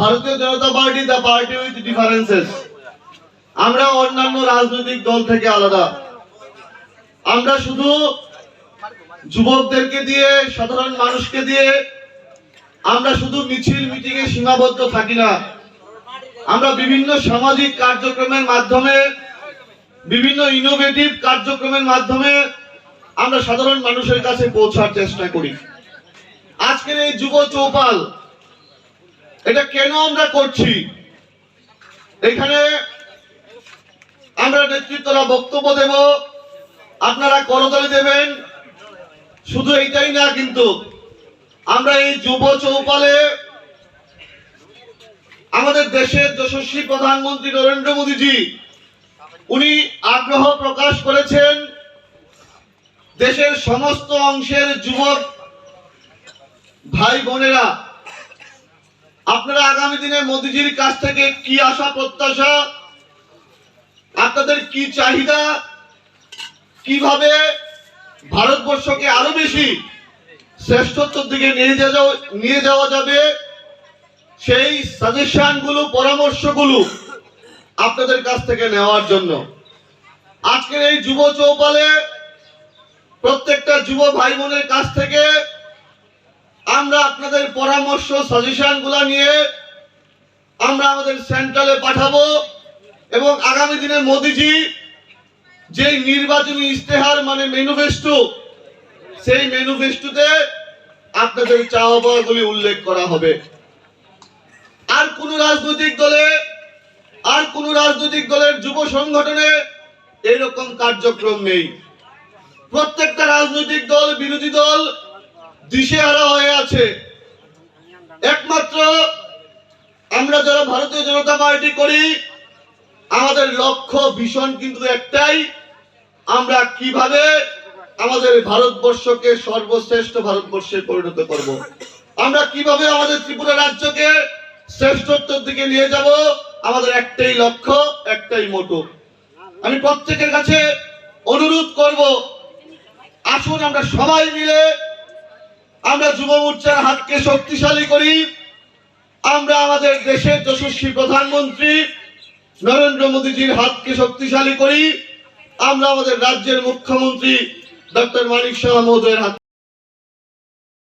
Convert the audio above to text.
Bharatiya Janata party the party with differences আমরা অন্যান্য রাজনৈতিক দল থেকে আলাদা। আমরা শুধু যুবকদেরকে দিয়ে, সাধারণ মানুষকে দিয়ে, আমরা শুধু মিছিল মিটিং এ সীমাবদ্ধ থাকি না। আমরা বিভিন্ন সামাজিক কার্যক্রমের মাধ্যমে, বিভিন্ন ইনোভেটিভ কার্যক্রমের মাধ্যমে আমরা সাধারণ মানুষের কাছে পৌঁছার চেষ্টা করি। আজকের এই যুব চৌপাল এটা কেন আমরা করছি? এখানে আমরা নেতৃত্বরা বক্তব্য দেব। আপনারা করতালি দেবেন। শুধু এইটাই না, কিন্তু আমরা এই যুব চৌপালে আমাদের দেশের যশস্বী প্রধানমন্ত্রী নরেন্দ্র মোদীজি, উনি আগ্রহ প্রকাশ করেছেন দেশের সমস্ত অংশের যুবক ভাই বোনেরা আপনারা আগামী দিনে মোদীজির কাছ থেকে কি আশা, প্রত্যাশা? আপনাদের কি চাহিদা? কীভাবে ভারতবর্ষকে আরও বেশি শ্রেষ্ঠত্বর দিকে নিয়ে যাওয়া নিয়ে যাওয়া যাবে? সেই গুলো পরামর্শগুলো আপনাদের কাছ থেকে নেওয়ার জন্য। আজকের এই যুব চৌপালে প্রত্যেকটা যুব ভাই বোনের কাছ থেকে আমরা আপনাদের পরামর্শ সাজেশনগুলা নিয়ে আমরা আমাদের সেন্ট্রালে পাঠাবো এবং আগামী দিনে মোদিজি যে নির্বাচনী ইস্তেহার মানে ম্যানিফেস্টো সেই ম্যানিফেস্টোতে আপনাদের চাওয়া পাওয়াগুলি উল্লেখ করা হবে। আর কোন রাজনৈতিক দলে, আর কোন রাজনৈতিক দলের যুব সংগঠনে এরকম কার্যক্রম নেই। প্রত্যেকটা রাজনৈতিক দল, বিরোধী দল দিশেহারা হয়ে আছে। একমাত্র আমরা যারা ভারতীয় জনতা পার্টি করি, আমাদের লক্ষ্য, ভীষণ কিন্তু একটাই, আমরা কীভাবে আমাদের ভারতবর্ষকে সর্বশ্রেষ্ঠ ভারতবর্ষে পরিণত করব। আমরা কীভাবে আমাদের ত্রিপুরা রাজ্যকে শ্রেষ্ঠত্বের দিকে নিয়ে যাব, আমাদের একটাই লক্ষ্য, একটাই মোটো। আমি প্রত্যেকের কাছে অনুরোধ করব, আসুন আমরা সবাই মিলে আমরা যুব মোর্চার হাতকে শক্তিশালী করি। আমরা আমাদের দেশের যশস্বী প্রধানমন্ত্রী নরেন্দ্র মোদীজির হাতকে শক্তিশালী করি। আমরা আমাদের রাজ্যের মুখ্যমন্ত্রী ডক্টর মানিক শাহ মহোদয়ের হাতকে